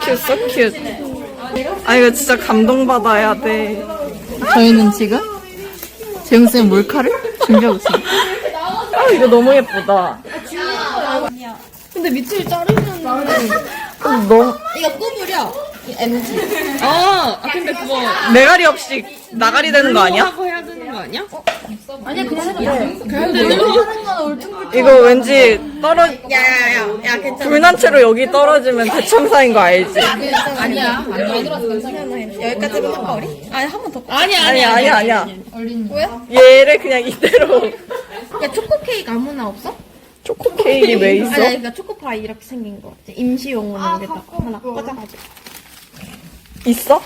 큐, so 큐. 아, 이거 진짜 감동받아야 돼. 저희는 지금 재웅쌤 몰카를 준비하고 있어요. 아, 이거 너무 예쁘다. 근데 밑을 자르면 좀 너무, 이거 구부려. MG. 아, 아 근데 그거 메가리 없이 나가리 되는 거 아니야? 되는 거 아니야? 아니야 그냥 해도 돼. 이거 왠지 떨어, 야야야. 야 괜찮아. 불난 채로 여기 떨어지면 대참사인 거 알지? 아니야. 여기까지만 할까 우리? 아니 한 번 더. 아니야, 아니야, 아니야, 아니야. 뭐야? 얘를 그냥 이대로. 야 초코 케이크 아무나 없어? 초코 케이크 왜 있어? 아니 그러니까 초코파이 이렇게 생긴 거. 임시용으로 여기다 하나 꽂아가지고. 있어?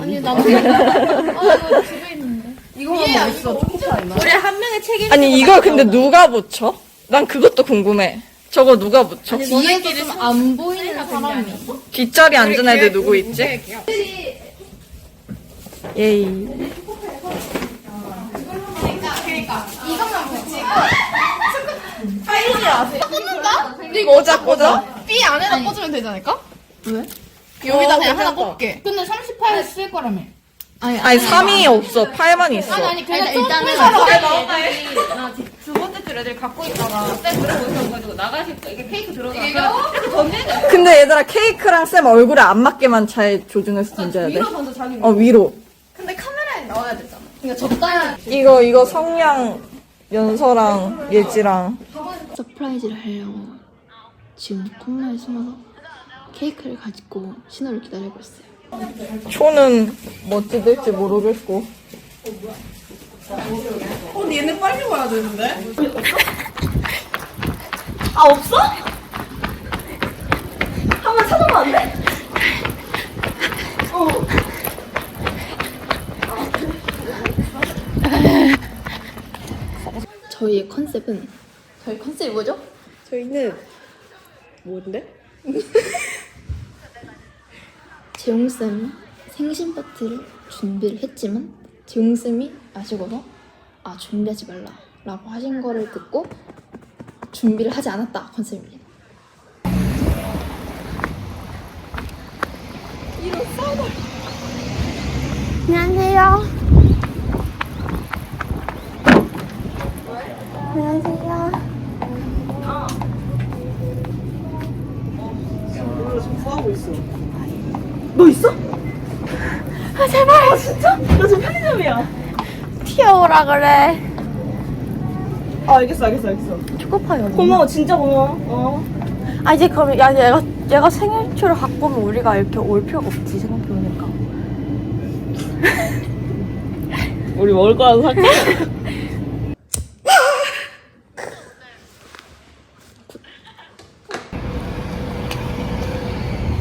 아니 나도. 아 이거 집에 있는데. 이거만 맛있어 초코파이. 우리 한 명의 책임. 아니, 이걸 근데 누가 붙여? 난 그것도 궁금해. 저거 누가 붙여? 뒤에서 좀 안 보이는 사람이. 뒷자리 앉은 애들 누구 있지? 예이. 근데 이거 꽂아, 꽂아. B 안에다 꽂으면 되지 않을까? 왜? 여기다 그냥 하나 꽂게. 근데 38쓸 거라며. 아니, 3이 없어. 8만 있어. 아니, 그냥 일단은 두 번째 줄 애들 갖고 있다가 쌤 들어오고 있어가지고 나가실 때 이게 케이크 들어가서 이렇게 던지는 근데 얘들아, 케이크랑 쌤 얼굴에 안 맞게만 잘 조준해서 던져야 돼. 위로 던져 자기 어, 위로. 근데 카메라에 나와야 되잖아. 이거 적당히. 이거, 이거 성냥, 연서랑 예지랑. 서프라이즈를 하려고 지금 콧마에 숨어서 케이크를 가지고 신호를 기다리고 있어요. 초는 뭐 뜯을지 모르겠고. 저희의 컨셉은 저희 컨셉이 뭐죠? 저희는, 뭔데? 재용쌤 생신 파티를 준비를 했지만 재용쌤이 아시고서 아 준비하지 말라 라고 하신 거를 듣고 준비를 하지 않았다 컨셉입니다. 안녕하세요. 안녕하세요. 너 있어? 튀어오라 그래. 아, 알겠어, 알겠어, 알겠어. 초코파이 어디? 고마워, 진짜 고마워. 어. 아 이제 그럼 야 얘가 얘가 생일초를 갖고 오면 우리가 이렇게 올 필요가 없지 생각해보니까 우리 먹을 거라도 살까?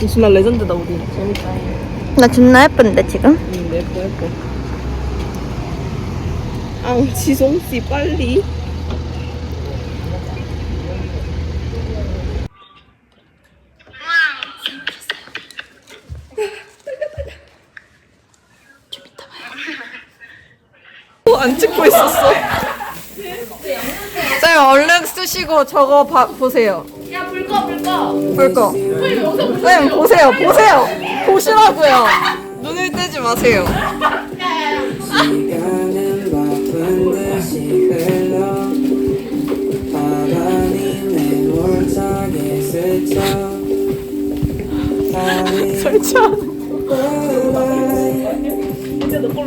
정말 레전드다 우리 재밌다 나 존나 예쁜데 지금? 응 예뻐 예뻐 아 지송씨 빨리 어, 안 찍고 있었어. 쌤 얼른 쓰시고 저거 봐, 보세요. 야불꺼 불 꺼. 불 꺼. 쌤 보세요 보세요 보시라고요. 눈을 떼지 마세요. 시간은 바쁜 듯이 흘러 바람이 내 몰짝에 스쳐 다리 설치하는.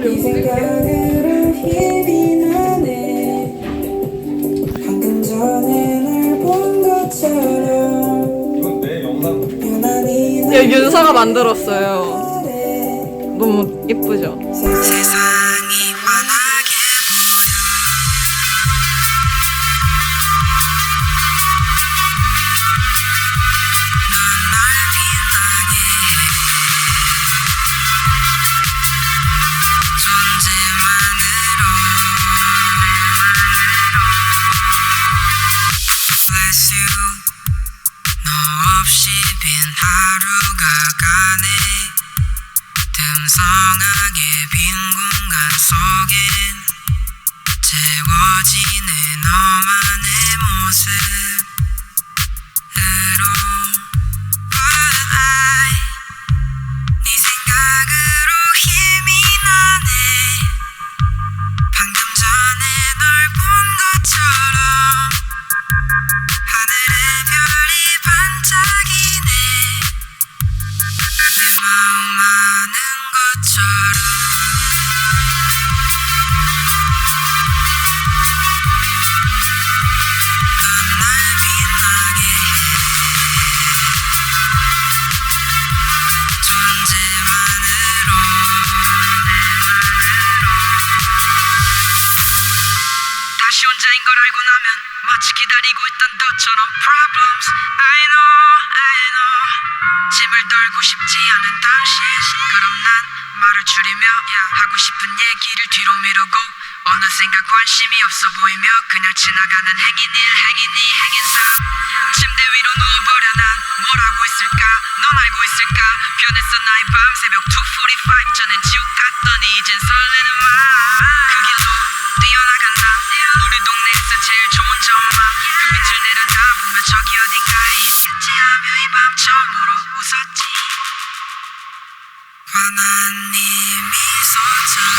이 생각으로 힘 윤서가 만들었어요. 너무 예쁘죠? 하루가 가네. 듬성하게 빈 공간 속엔 채워지네 너만의 모습 혼자인 걸 알고 나면 마치 기다리고 있던 것처럼 problems. I know I know. 짐을 떨고 싶지 않은 당신 그럼 난 말을 줄이며 하고 싶은 얘기를 뒤로 미루고 어느샌가 관심이 없어 보이며 그냥 지나가는 행인 일 행인 이 행인 삶 침대 위로 누워버려 난 뭘 하고 있을까? 넌 알고 있을까? 변했어 나의 밤 새벽 2.45 전엔 처음으로 웃었지. 네 미소처럼